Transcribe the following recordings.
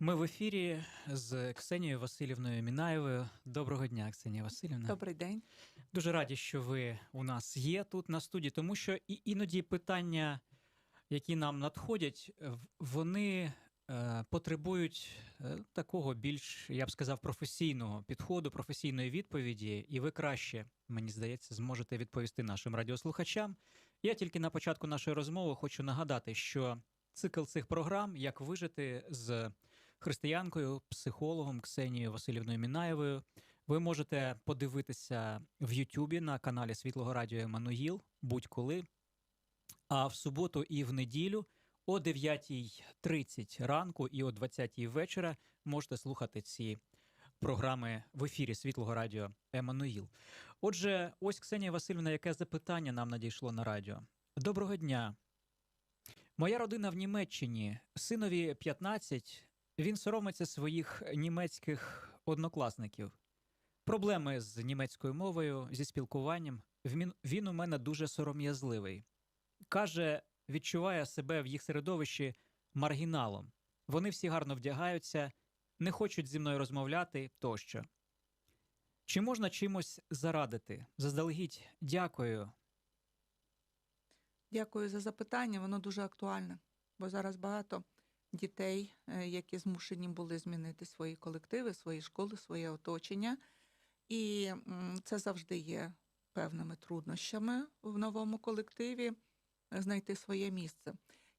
Ми в ефірі з Ксенією Васильівною Мінаєвою. Доброго дня, Ксенія Васильівна. Добрий день. Дуже раді, що ви у нас є тут на студії, тому що і іноді питання, які нам надходять, вони е, потребують е, такого більш, я б сказав, професійного підходу, професійної відповіді, і ви краще, мені здається, зможете відповісти нашим радіослухачам. Я тільки на початку нашої розмови хочу нагадати, що цикл цих програм як вижити з християнкою, психологом Ксенією Васильівною Мінаєвою. Ви можете подивитися в Ютубі на каналі Світлого Радіо Еммануїл будь-коли. А в суботу і в неділю о 9.30 ранку і о 20.00 вечора можете слухати ці програми в ефірі Світлого Радіо Еммануїл. Отже, ось Ксенія Васильівна, яке запитання нам надійшло на радіо. Доброго дня. Моя родина в Німеччині, синові 15, він соромиться своїх німецьких однокласників. Проблеми з німецькою мовою, зі спілкуванням. Він, у мене дуже сором'язливий. Каже, відчуває себе в їх середовищі маргіналом. Вони всі гарно вдягаються, не хочуть зі мною розмовляти тощо. Чи можна чимось зарадити? Заздалегідь дякую. Дякую за запитання. Воно дуже актуальне, бо зараз багато дітей, е, які змушені були змінити свої колективи, свої школи, своє оточення. І це завжди є певними труднощами в новому колективі е, знайти своє місце.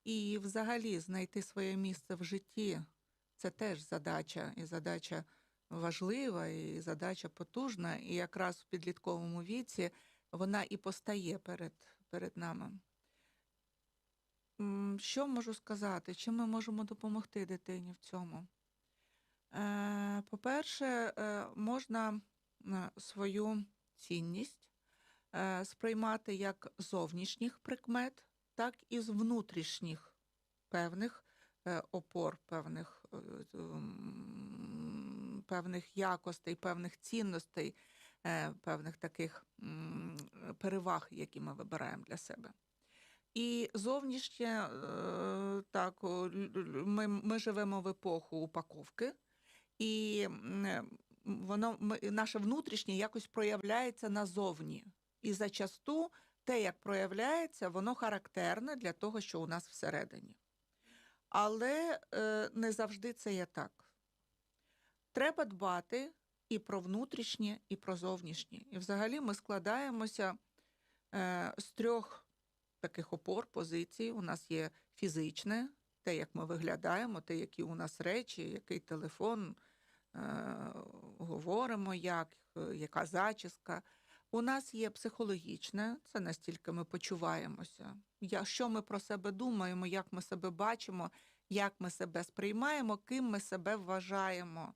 І взагалі знайти своє місце в житті це теж задача, і задача важлива, і задача потужна. І якраз в підлітковому віці вона і постає перед, перед нами. Що можу сказати? Чим ми можемо допомогти дитині в цьому? Е, По-перше, е, можна е, свою цінність сприймати як зовнішніх прикмет, так і з внутрішніх певних опор, певних, певних якостей, певних цінностей, певних таких переваг, які ми вибираємо для себе. І зовнішнє е, так, ми, ми живемо в епоху упаковки, і е, воно ми, наше внутрішнє якось проявляється назовні. І зачасту те, як проявляється, воно характерне для того, що у нас всередині. Але е, не завжди це є так. Треба дбати і про внутрішнє, і про зовнішнє. І взагалі ми складаємося з трьох таких опор, позицій. У нас є фізичне, те, як ми виглядаємо, те, які у нас речі, який телефон, е, говоримо, як, е, яка зачіска. У нас є психологічне, це настільки ми почуваємося. Я, що ми про себе думаємо, як ми себе бачимо, як ми себе сприймаємо, ким ми себе вважаємо.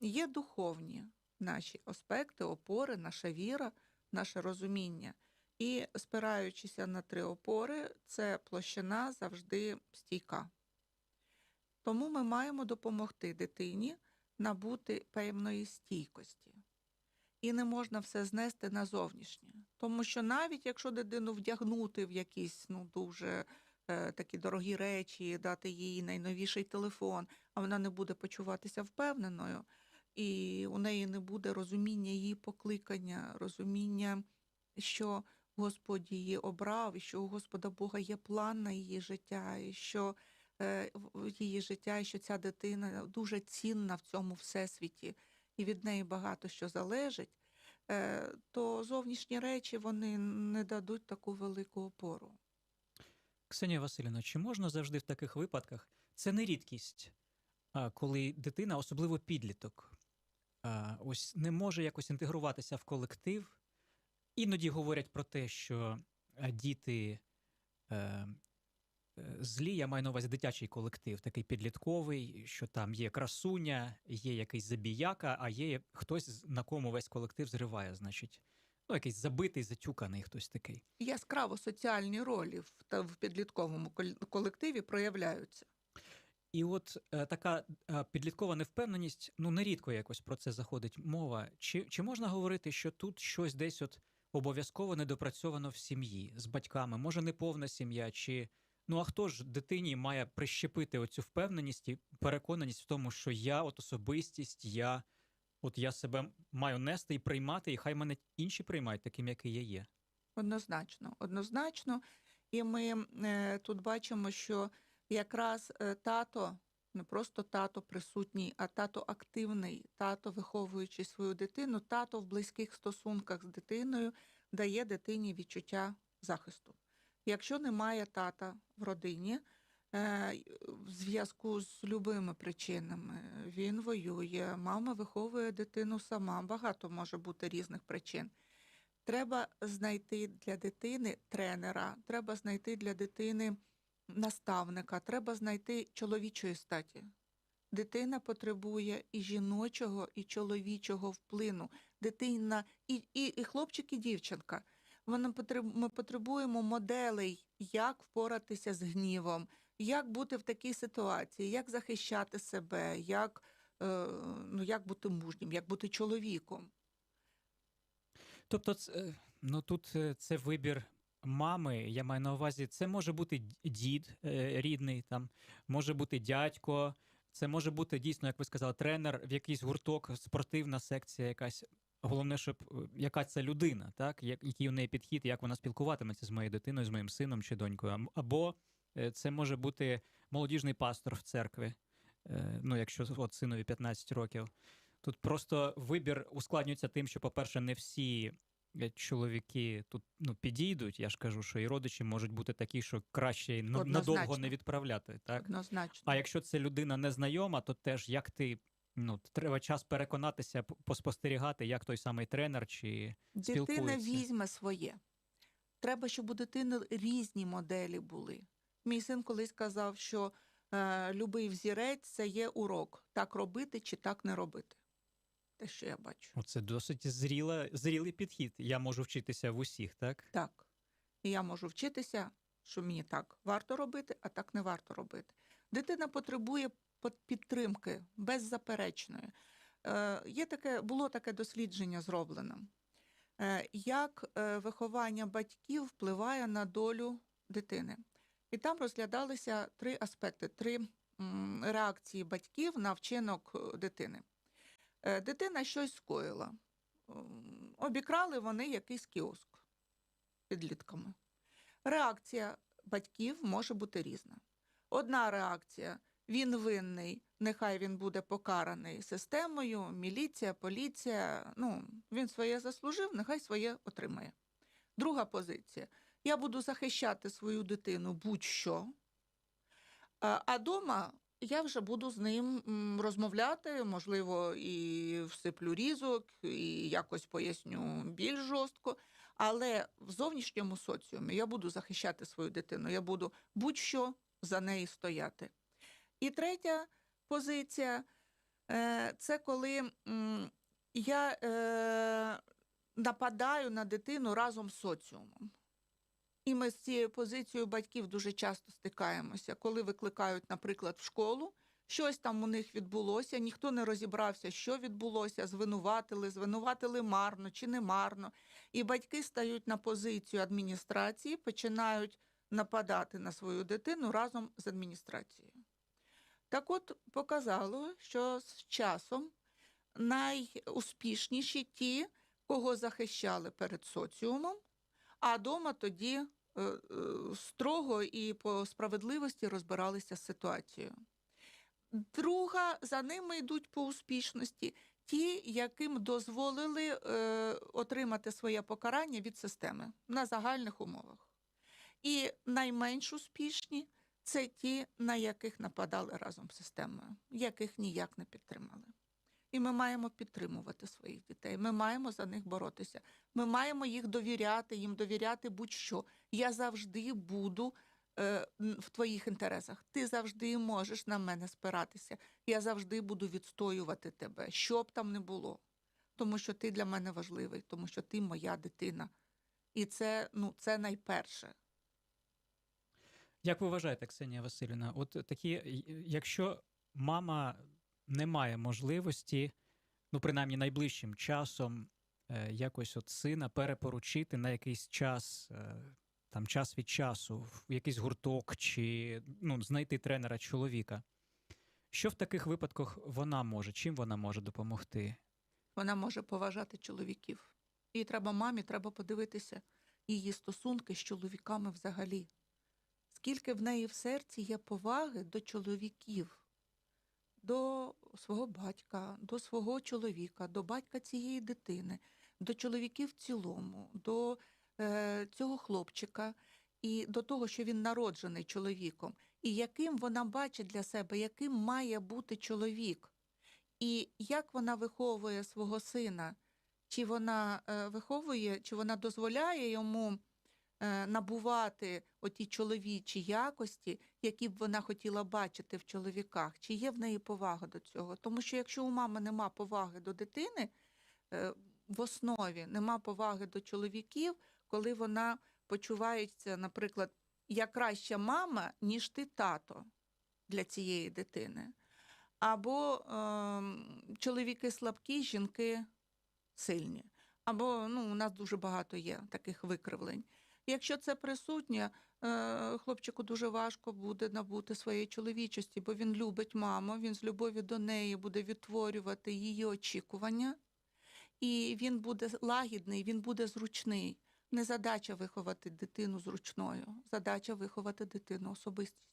Є духовні наші аспекти, опори, наша віра, наше розуміння. І спираючися на три опори, це площина завжди стійка. Тому ми маємо допомогти дитині набути певної стійкості. І не можна все знести на зовнішнє. Тому що навіть якщо дитину вдягнути в якісь ну, дуже е, такі дорогі речі, дати їй найновіший телефон, а вона не буде почуватися впевненою, і у неї не буде розуміння її покликання, розуміння, що Господь її обрав, і що у Господа Бога є план на її життя, і що е, її життя, і що ця дитина дуже цінна в цьому всесвіті, і від неї багато що залежить, е, то зовнішні речі вони не дадуть таку велику опору. Ксенія Васильівна, чи можна завжди в таких випадках? Це не рідкість, коли дитина, особливо підліток, ось не може якось інтегруватися в колектив. Іноді говорять про те, що діти е, е, злі, я маю на увазі дитячий колектив, такий підлітковий, що там є красуня, є якийсь забіяка, а є хтось, на кому весь колектив зриває, значить. Ну, якийсь забитий, затюканий хтось такий. Яскраво соціальні ролі в, та в підлітковому колективі проявляються. І от е, така е, підліткова невпевненість, ну нерідко якось про це заходить мова. Чи, чи можна говорити, що тут щось десь от обов'язково недопрацьовано в сім'ї з батьками? Може, не повна сім'я, чи Ну а хто ж дитині має прищепити оцю впевненість і переконаність в тому, що я от особистість, я от я себе маю нести і приймати, і хай мене інші приймають таким, який я є. Однозначно, однозначно. І ми е, тут бачимо, що якраз е, тато, не просто тато присутній, а тато активний, тато, виховуючи свою дитину, тато в близьких стосунках з дитиною дає дитині відчуття захисту. Якщо немає тата в родині, е, в зв'язку з любими причинами, він воює, мама виховує дитину сама, багато може бути різних причин. Треба знайти для дитини тренера, треба знайти для дитини наставника, треба знайти чоловічої статі. Дитина потребує і жіночого, і чоловічого вплину. Дитина, і, і, і хлопчик, і дівчинка. Потреб- Ми потребуємо моделей, як впоратися з гнівом, як бути в такій ситуації, як захищати себе, як, е, ну, як бути мужнім, як бути чоловіком. Тобто, це, ну тут е, це вибір мами. Я маю на увазі, це може бути дід е, рідний, там може бути дядько. Це може бути дійсно, як ви сказали, тренер в якийсь гурток, спортивна секція, якась. Головне, щоб е, яка це людина, так як який у неї підхід, як вона спілкуватиметься з моєю дитиною, з моїм сином чи донькою. Або е, це може бути молодіжний пастор в церкві, ну якщо от синові 15 років. Тут просто вибір ускладнюється тим, що, по-перше, не всі чоловіки тут ну, підійдуть. Я ж кажу, що і родичі можуть бути такі, що краще на- надовго не відправляти. Так? Однозначно. А якщо це людина незнайома, то теж як ти. Ну, треба час переконатися, поспостерігати, як той самий тренер чи Дитина спілкується. візьме своє. Треба, щоб у дитини різні моделі були. Мій син колись казав, що е, любий взірець це є урок. Так робити чи так не робити. Те, що я бачу. Оце досить зріла, зрілий підхід. Я можу вчитися в усіх, так? Так. І я можу вчитися, що мені так варто робити, а так не варто робити. Дитина потребує підтримки беззаперечної. Е, є таке, було таке дослідження зроблено. Е, як е, виховання батьків впливає на долю дитини. І там розглядалися три аспекти, три реакції батьків на вчинок е, дитини. Е, Дитина щось скоїла. Обікрали вони якийсь кіоск підлітками. Реакція батьків може бути різна. Одна реакція він винний, нехай він буде покараний системою, міліція, поліція. Ну, він своє заслужив, нехай своє отримає. Друга позиція: я буду захищати свою дитину будь-що. А а дома я вже буду з ним розмовляти, можливо, і всиплю різок, і якось поясню більш жорстко. Але в зовнішньому соціумі я буду захищати свою дитину, я буду будь-що за неї стояти. І третя позиція е, це коли я е, нападаю на дитину разом з соціумом. І ми з цією позицією батьків дуже часто стикаємося, коли викликають, наприклад, в школу, щось там у них відбулося, ніхто не розібрався, що відбулося, звинуватили, звинуватили марно чи не марно. І батьки стають на позицію адміністрації, починають нападати на свою дитину разом з адміністрацією. Так от показало, що з часом найуспішніші ті, кого захищали перед соціумом, а дома тоді е, е, строго і по справедливості розбиралися з ситуацією. Друга, за ними йдуть по успішності ті, яким дозволили е, отримати своє покарання від системи на загальних умовах. І найменш успішні це ті, на яких нападали разом з системою, яких ніяк не підтримали. І ми маємо підтримувати своїх дітей. Ми маємо за них боротися. Ми маємо їх довіряти, їм довіряти будь-що. Я завжди буду е, в твоїх інтересах. Ти завжди можеш на мене спиратися. Я завжди буду відстоювати тебе, що б там не було. Тому що ти для мене важливий, тому що ти моя дитина. І це, ну, це найперше. Як ви вважаєте, Ксенія Васильівна, от такі, якщо мама не має можливості, ну принаймні найближчим часом, е, якось от сина перепоручити на якийсь час, е, там час від часу в якийсь гурток чи ну, знайти тренера чоловіка. Що в таких випадках вона може? Чим вона може допомогти? Вона може поважати чоловіків. І треба мамі, треба подивитися її стосунки з чоловіками взагалі. Скільки в неї в серці є поваги до чоловіків, до свого батька, до свого чоловіка, до батька цієї дитини, до чоловіків в цілому, до е, цього хлопчика і до того, що він народжений чоловіком, і яким вона бачить для себе, яким має бути чоловік. І як вона виховує свого сина, чи вона е, виховує, чи вона дозволяє йому набувати оті чоловічі якості, які б вона хотіла бачити в чоловіках, чи є в неї повага до цього? Тому що якщо у мами нема поваги до дитини, е, в основі нема поваги до чоловіків, коли вона почувається, наприклад, я краща мама, ніж ти тато для цієї дитини. Або е, чоловіки слабкі, жінки сильні. Або ну, у нас дуже багато є таких викривлень. Якщо це присутнє, е, хлопчику дуже важко буде набути своєї чоловічості, бо він любить маму, він з любові до неї буде відтворювати її очікування, і він буде лагідний, він буде зручний. Не задача виховати дитину зручною, задача виховати дитину особистістю.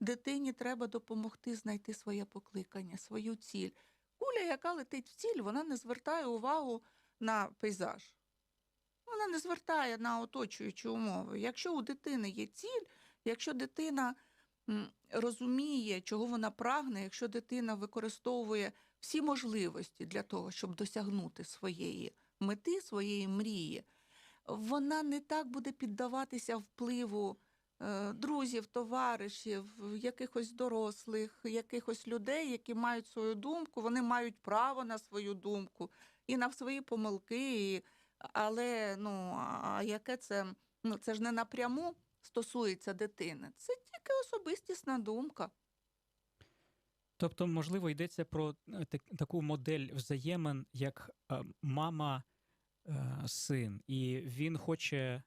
Дитині треба допомогти знайти своє покликання, свою ціль. Куля, яка летить в ціль, вона не звертає увагу на пейзаж. Вона не звертає на оточуючі умови. Якщо у дитини є ціль, якщо дитина розуміє, чого вона прагне, якщо дитина використовує всі можливості для того, щоб досягнути своєї мети, своєї мрії, вона не так буде піддаватися впливу е, друзів, товаришів, якихось дорослих, якихось людей, які мають свою думку, вони мають право на свою думку і на свої помилки. І, але ну, а яке це? Ну, це ж не напряму стосується дитини. Це тільки особистісна думка. Тобто, можливо, йдеться про е, таку модель взаємин, як е, мама, е, син, і він хоче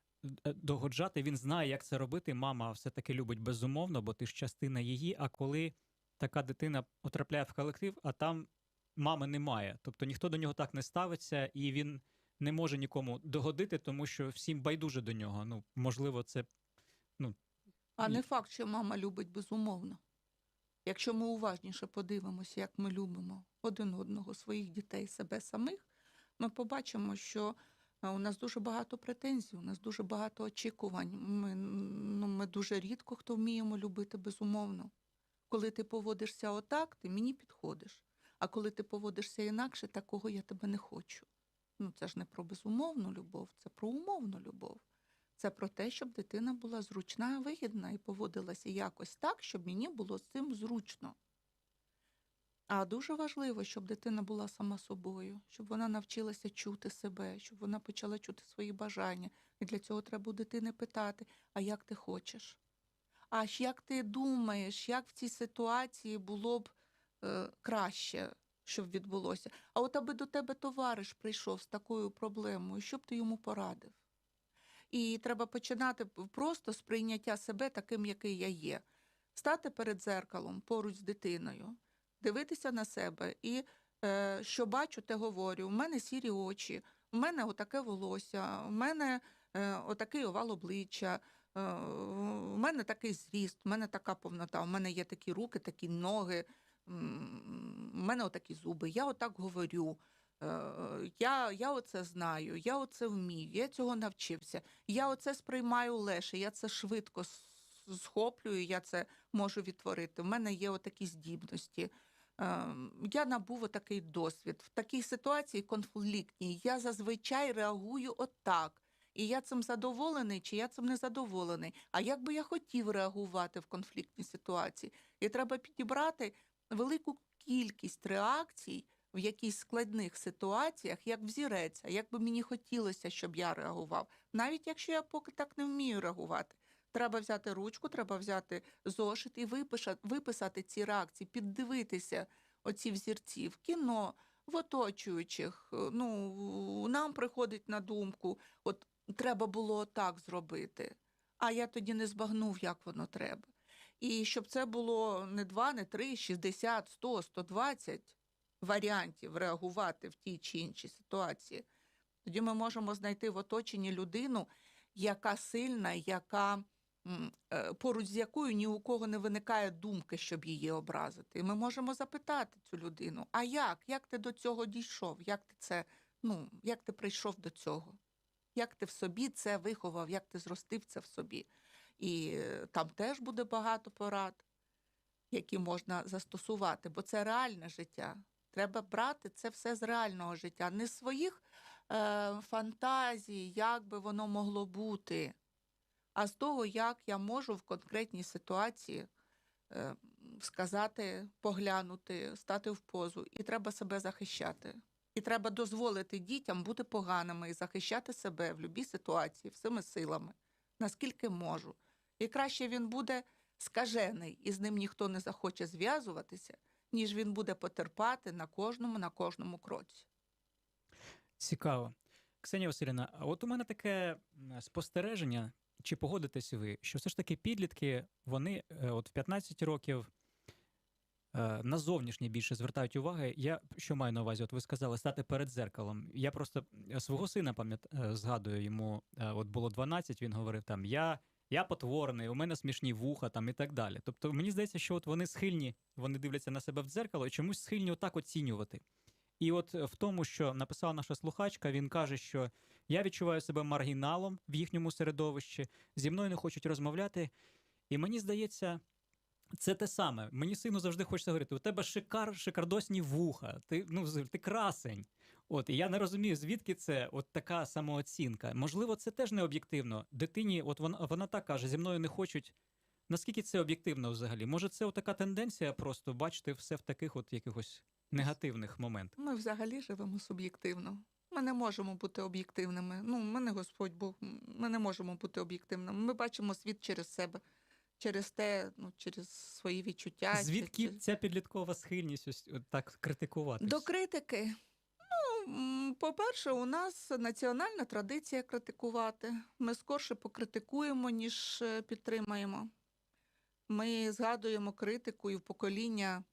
догоджати, він знає, як це робити. Мама все-таки любить безумовно, бо ти ж частина її. А коли така дитина потрапляє в колектив, а там мами немає. Тобто ніхто до нього так не ставиться, і він не може нікому догодити, тому що всім байдуже до нього. Ну, можливо, це А Ні. не факт, що мама любить безумовно. Якщо ми уважніше подивимося, як ми любимо один одного, своїх дітей, себе самих, ми побачимо, що е, у нас дуже багато претензій, у нас дуже багато очікувань. Ми, ну, ми дуже рідко хто вміємо любити безумовно. Коли ти поводишся отак, ти мені підходиш. А коли ти поводишся інакше, такого я тебе не хочу. Ну, це ж не про безумовну любов, це про умовну любов. Це про те, щоб дитина була зручна, вигідна і поводилася якось так, щоб мені було з цим зручно. А дуже важливо, щоб дитина була сама собою, щоб вона навчилася чути себе, щоб вона почала чути свої бажання. І для цього треба у дитини питати: а як ти хочеш? А як ти думаєш, як в цій ситуації було б е, краще, щоб відбулося? А от аби до тебе товариш прийшов з такою проблемою, що б ти йому порадив? І треба починати просто з прийняття себе таким, який я є. Стати перед дзеркалом поруч з дитиною, дивитися на себе і е, що бачу, те говорю. У мене сірі очі, у мене отаке волосся, у мене е, отакий овал обличчя, е, у мене такий зріст, у мене така повнота, у мене є такі руки, такі ноги, у мене отакі зуби. Я отак говорю. Е, Я, я оце знаю, я оце вмію, я цього навчився. Я оце сприймаю легше, я це швидко схоплюю, я це можу відтворити. У мене є отакі здібності. Ем, Я набув отакий досвід. В такій ситуації конфліктній я зазвичай реагую отак. І я цим задоволений, чи я цим не задоволений. А як би я хотів реагувати в конфліктній ситуації? І треба підібрати велику кількість реакцій в якихось складних ситуаціях, як взірець, а як би мені хотілося, щоб я реагував. Навіть якщо я поки так не вмію реагувати. Треба взяти ручку, треба взяти зошит і випиша- виписати ці реакції, піддивитися оці взірці в кіно, в оточуючих. Е, Ну, нам приходить на думку, от треба було так зробити, а я тоді не збагнув, як воно треба. І щоб це було не 2, не 3, 60, 100, 120 варіантів реагувати в тій чи іншій ситуації, тоді ми можемо знайти в оточенні людину, яка сильна, яка е, поруч з якою ні у кого не виникає думки, щоб її образити. І ми можемо запитати цю людину: а як? Як ти до цього дійшов? Як ти це, ну, як ти прийшов до цього? Як ти в собі це виховав, як ти зростив це в собі? І е, там теж буде багато порад, які можна застосувати, бо це реальне життя. Треба брати це все з реального життя, не з своїх е, фантазій, як би воно могло бути, а з того, як я можу в конкретній ситуації е, сказати, поглянути, стати в позу. І треба себе захищати. І треба дозволити дітям бути поганими і захищати себе в будь-якій ситуації всіми силами, наскільки можу. І краще він буде скажений, і з ним ніхто не захоче зв'язуватися, ніж він буде потерпати на кожному, на кожному кроці. Цікаво. Ксенія Васильівна, а от у мене таке спостереження, чи погодитесь ви, що все ж таки підлітки, вони е, от в 15 років е, на зовнішнє більше звертають уваги. Я що маю на увазі? От ви сказали стати перед зеркалом. Я просто свого сина пам'ят е, згадую йому, от було 12, він говорив там: я, я потворний, у мене смішні вуха там і так далі. Тобто мені здається, що от вони схильні, вони дивляться на себе в дзеркало і чомусь схильні отак оцінювати. І от е, в тому, що написала наша слухачка, він каже, що я відчуваю себе маргіналом в їхньому середовищі, зі мною не хочуть розмовляти. І мені здається, це те саме. Мені сину завжди хочеться говорити: у тебе шикар, шикардосні вуха, ти, ну, ти красень. От, і я не розумію, звідки це от така самооцінка. Можливо, це теж не об'єктивно. Дитині, от вона, вона так каже, зі мною не хочуть. Наскільки це об'єктивно взагалі? Може, це така тенденція просто бачити все в таких от якихось негативних моментах? Ми взагалі живемо суб'єктивно. Ми не можемо бути об'єктивними. Ну, ми не Господь Бог, ми не можемо бути об'єктивними. Ми бачимо світ через себе, через те, ну, через свої відчуття. Звідки чи- ця підліткова схильність ось так критикувати? До критики. По-перше, у нас національна традиція критикувати. Ми скорше покритикуємо, ніж е, підтримаємо. Ми згадуємо критику і в покоління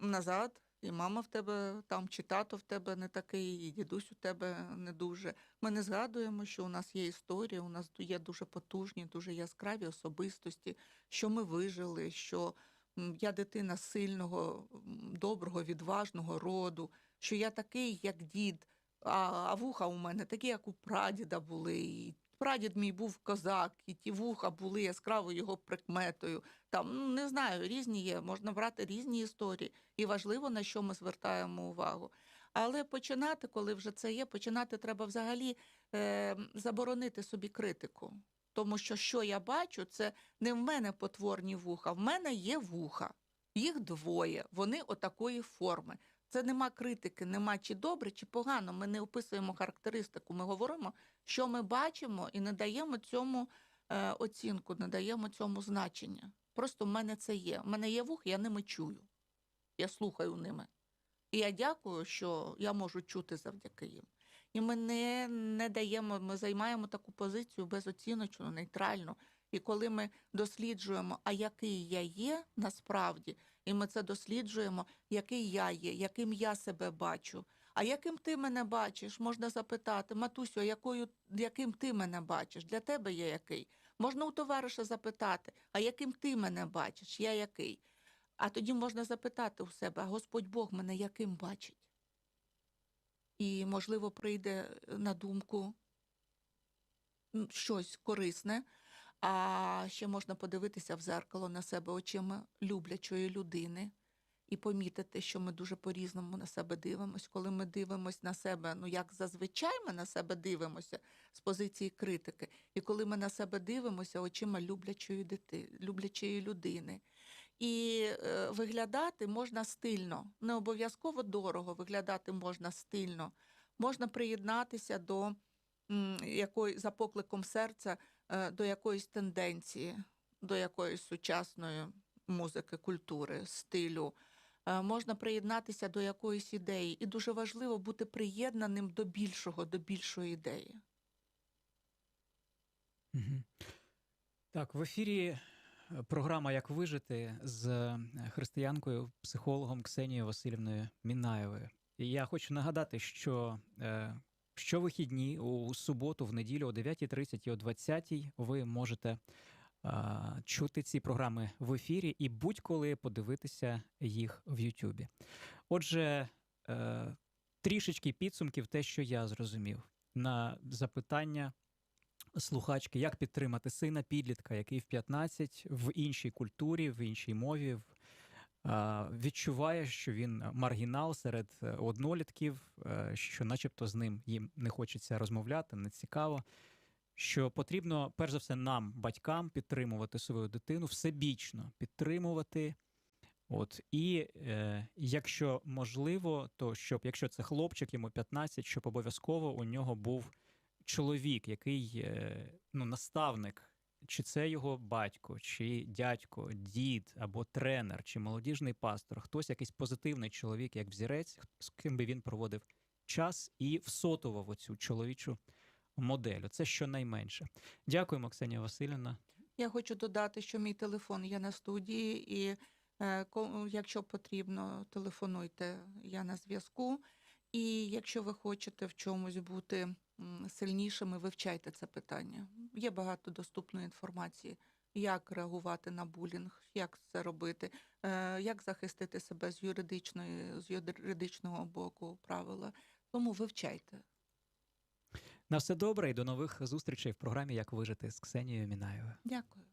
назад. І мама в тебе там, чи тато в тебе не такий, і дідусь у тебе не дуже. Ми не згадуємо, що у нас є історія, у нас є дуже потужні, дуже яскраві особистості, що ми вижили, що я дитина сильного, доброго, відважного роду, що я такий, як дід, а, вуха у мене такі, як у прадіда були. І прадід мій був козак, і ті вуха були яскравою його прикметою. Там ну, не знаю, різні є, можна брати різні історії, і важливо на що ми звертаємо увагу. Але починати, коли вже це є, починати треба взагалі е, заборонити собі критику. Тому що що я бачу, це не в мене потворні вуха, в мене є вуха. Їх двоє, вони отакої форми. Це нема критики, нема чи добре, чи погано. Ми не описуємо характеристику. Ми говоримо, що ми бачимо, і не даємо цьому е, оцінку, не даємо цьому значення. Просто в мене це є. У мене є вух, я ними чую. Я слухаю ними. І я дякую, що я можу чути завдяки їм. І ми не, не даємо, ми займаємо таку позицію безоціночну, нейтральну. І коли ми досліджуємо, а який я є насправді, і ми це досліджуємо, який я є, яким я себе бачу. А яким ти мене бачиш? Можна запитати, Матусю, а якою, яким ти мене бачиш? Для тебе я який? Можна у товариша запитати, а яким ти мене бачиш? Я який? А тоді можна запитати у себе, Господь Бог мене яким бачить? І, можливо, прийде на думку щось корисне, а ще можна подивитися в зеркало на себе очима люблячої людини і помітити, що ми дуже по-різному на себе дивимося. Коли ми дивимося на себе, ну як зазвичай ми на себе дивимося з позиції критики, і коли ми на себе дивимося очима люблячої дити, люблячої людини. І е, виглядати можна стильно, не обов'язково дорого, виглядати можна стильно. Можна приєднатися до якої, за покликом серця е, до якоїсь тенденції, до якоїсь сучасної музики, культури, стилю. Е, Можна приєднатися до якоїсь ідеї. І дуже важливо бути приєднаним до більшого, до більшої ідеї. Так, в ефірі програма Як вижити з е, християнкою, психологом Ксенією Васильівною Мінаєвою. І я хочу нагадати, що е, щовихідні у суботу, в неділю о 9.30 і о 20.00 ви можете чути ці програми в ефірі і будь-коли подивитися їх в Ютубі. Отже, е, трішечки підсумків, те, що я зрозумів, на запитання слухачки, як підтримати сина підлітка, який в 15 в іншій культурі, в іншій мові. Відчуває, що він маргінал серед е, однолітків, е, що, начебто, з ним їм не хочеться розмовляти, не цікаво. Що потрібно, перш за все, нам, батькам, підтримувати свою дитину, всебічно підтримувати. От і е, якщо можливо, то щоб, якщо це хлопчик, йому 15, щоб обов'язково у нього був чоловік, який е, ну, наставник, чи це його батько, чи дядько, дід або тренер, чи молодіжний пастор, хтось якийсь позитивний чоловік, як взірець, з ким би він проводив час і всотував оцю чоловічу модель. Це щонайменше. Дякуємо, Ксенія Васильівна. Я хочу додати, що мій телефон є на студії, і е, якщо потрібно, телефонуйте, я на зв'язку. І якщо ви хочете в чомусь бути сильнішими, вивчайте це питання. Є багато доступної інформації, як реагувати на булінг, як це робити, е, як захистити себе з юридичної, з юридичного боку правила. Тому вивчайте. На все добре і до нових зустрічей в програмі Як вижити з Ксенією Мінаєвою. Дякую.